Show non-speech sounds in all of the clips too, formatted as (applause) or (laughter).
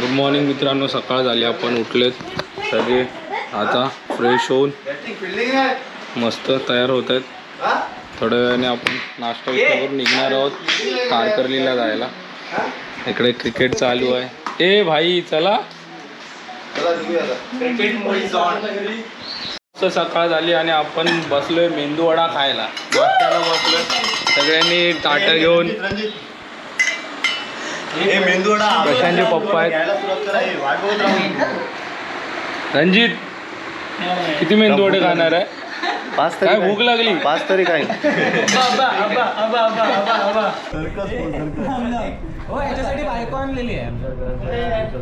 Good morning मित्रांनो. सकाळ झाली. आपण उठलेत. सगळे आता फ्रेश होऊन मस्त तयार होत आहेत. थोड्या वेळाने आपण नाश्ता बिष्टा करून निघणार आहोत. कारकर्लीला जायला. इकडे क्रिकेट चालू आहे. ए भाई चला. मस्त सकाळ झाली आणि आपण बसलोय मेंदूवडा खायला. बसलोय. सगळ्यांनी ताटं घेऊन. प्रशांतचे पप्पा आहेत. हे. रणजित किती मेंदूवडे खाणार आहे? पाच काय भूक लागली? पाच तरी काय. हो याच्यासाठी बायको आणलेली आहे.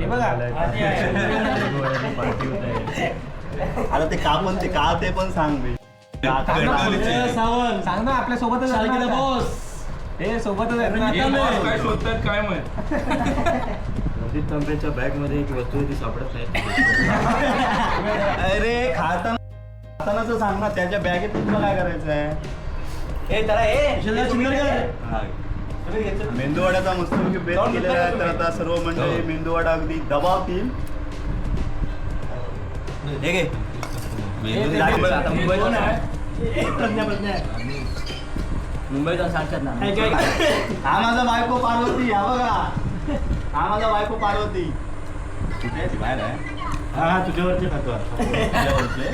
हे बघा. आता ते का पण ते का ते पण सांग मी. सावंत सांग ना. आपल्या सोबतच बॉस हे सोबतच आहेत ना काय शोधतात काय माहीत? रणजित तांबेच्या बॅगमध्ये एक वस्तू आहे ती सापडत नाही. अरे खाताना खाताना तर सांग ना त्याच्या बॅगेत तुला काय करायचं आहे. हे. त्याला हे मेंदूवड्याचा मस्तपैकी बेत केलेला आहे तर आता सर्व मंडळी मेंदूवडा अगदी दबावतील हे घे. आता प्रज्ञा. मुंबईचा साक्षात ना. हा माझा बायको पार्वती हा बघा. हा माझा बायको पार्वती. कुठे आहे ती? बाहेर आहे. हा हा तुझ्यावरचे खातो तुझ्यावरचे.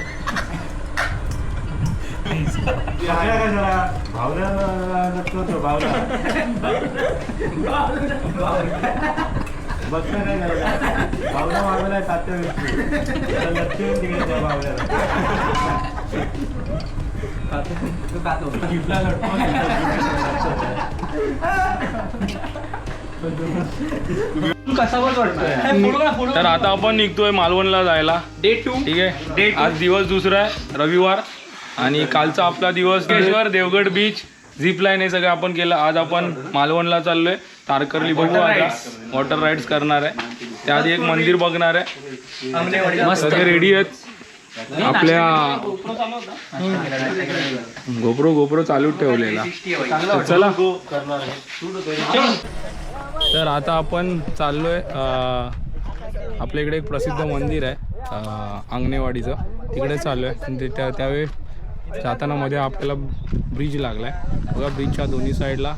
बघता मागवलाय व्यक्ती त्याला लक्ष येऊन तिकडे त्या भावल्याला. (laughs) तर आता आपण निघतोय मालवणला जायला. डे टू ठीक आहे? आज दिवस दुसरा आहे रविवार. आणि कालचा आपला दिवस केशवर देवगड बीच झिप लाईन हे सगळं आपण केलं. आज आपण मालवणला चाललोय. तारकर्ली बघू आता. वॉटर राईड्स करणार आहे. त्याआधी एक मंदिर बघणार आहे. मस्त सगळे रेडी आहेत. आपल्या गोप्रो गोप्रो चालू ठेवलेला. चला. तर आता आपण चाललोय आपल्या इकडे एक प्रसिद्ध मंदिर आहे अंगणेवाडीचं. तिकडे चाललो आहे त्या त्यावेळी जाताना मध्ये आपल्याला ब्रिज लागला आहे बघा ब्रिजच्या दोन्ही साईडला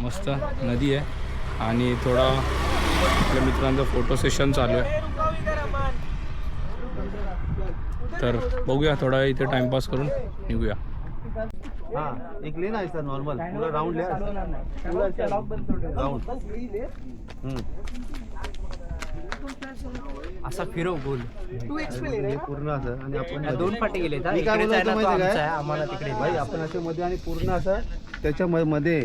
मस्त नदी आहे. आणि थोडा आपल्या मित्रांचं फोटो सेशन चालू आहे. तर बघूया थोडा इथे टाइमपास करून निघूया. हा एक ले ना सर नॉर्मल पुरा राऊंड ले राऊंड असा फिरव गोल. पूर्ण असं आणि आपण दोन फाटे गेले मी काय बोलतो होतो माहिती आहे काय? आम्हाला तिकडे भाई आपण असं मध्ये आणि पूर्ण असं त्याच्या मध्ये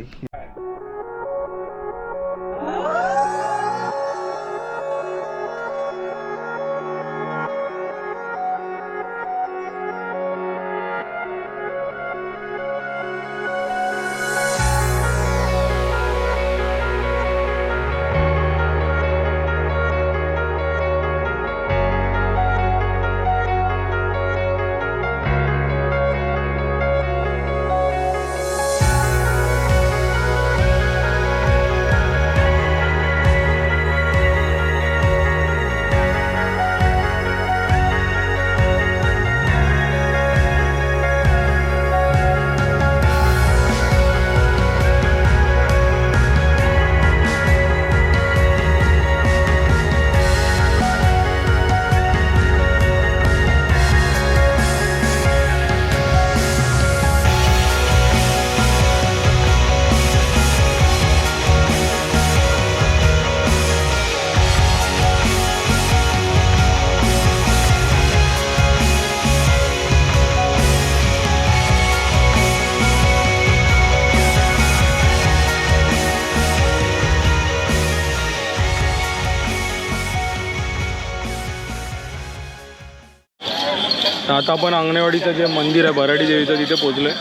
आता आपण अंगणेवाडीचं जे मंदिर आहे बराडी देवीचं तिथे पोचलोय.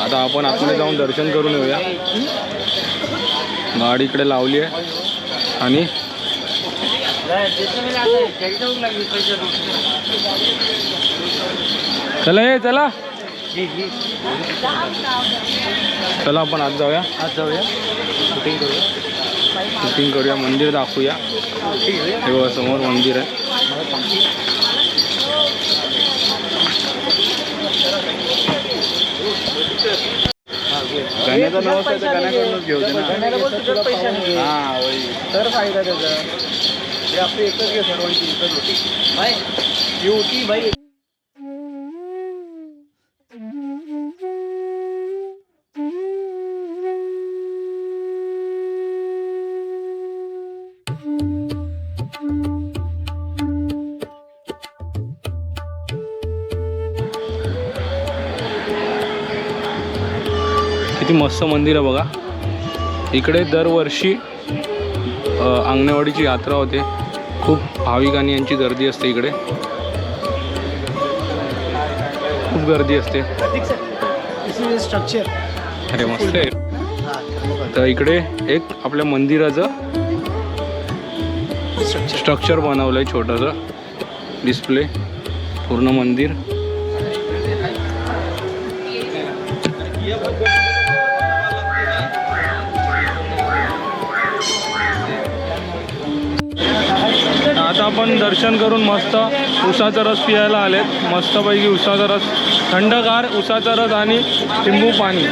आता आपण आतमध्ये जाऊन दर्शन करून येऊया. गाडी इकडे लावली आहे. आणि चला ये चला. चला आपण आज जाऊया. आज जाऊया. शूटिंग करूया. शूटिंग करूया मंदिर दाखवूया. हे बघा समोर मंदिर आहे. नाव असतं तर गाण्याकडूनच घेऊ दे ना. हा वही तर फायदा त्याचा. हे आपली एकच घे सर्वांची एकच होती ही होती भाई? किती मस्त मंदिर आहे बघा. इकडे दरवर्षी अंगणवाडीची अंगणेवाडीची यात्रा होते. खूप भाविक आणि यांची गर्दी असते इकडे. खूप गर्दी असते. स्ट्रक्चर अरे मस्त आहे. तर इकडे एक आपल्या मंदिराचं स्ट्रक्चर बनवलं आहे छोटंसं. डिस्प्ले पूर्ण मंदिर. दर्शन करून मस्त उसाचा रस पियायला आलेत. मस्तपैकी उसाचा रस. थंडगार उसाचा रस आणि लिंबू पाणी.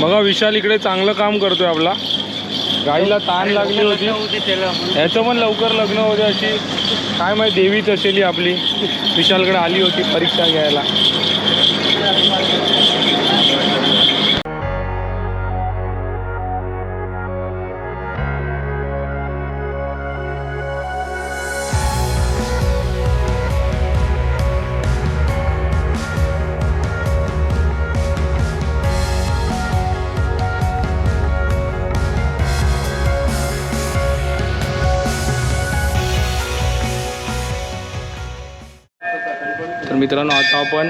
बघा विशाल इकडे चांगलं काम करतोय आपला. गाईला ताण लागली होती. याचं पण लवकर लग्न होते अशी. काय माहिती देवीच असेल आपली. विशालकडे आली होती परीक्षा घ्यायला. तर मित्रांनो आता आपण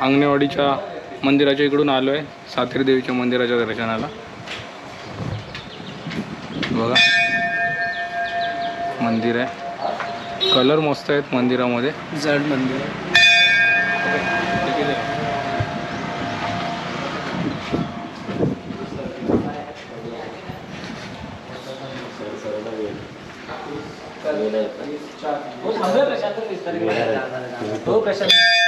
अंगणेवाडीच्या मंदिराच्या इकडून आलो आहे सातेरी देवीच्या मंदिराच्या दर्शनाला. बघा. मंदिर आहे. कलर मस्त आहेत मंदिरामध्ये. जड मंदिर आहे. प्रशांत हो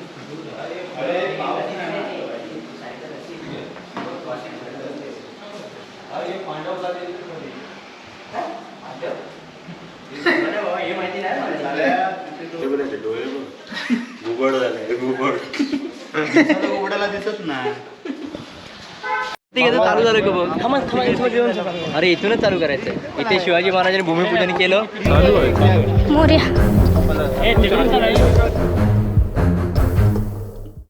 उघडायला दिसत नाही. चालू झालं का बघ? थांबा थांबा इथं जेवण सांगा. अरे इथूनच चालू करायचं इथे शिवाजी महाराजांनी भूमिपूजन केलं. आहे आहे. मोर्या.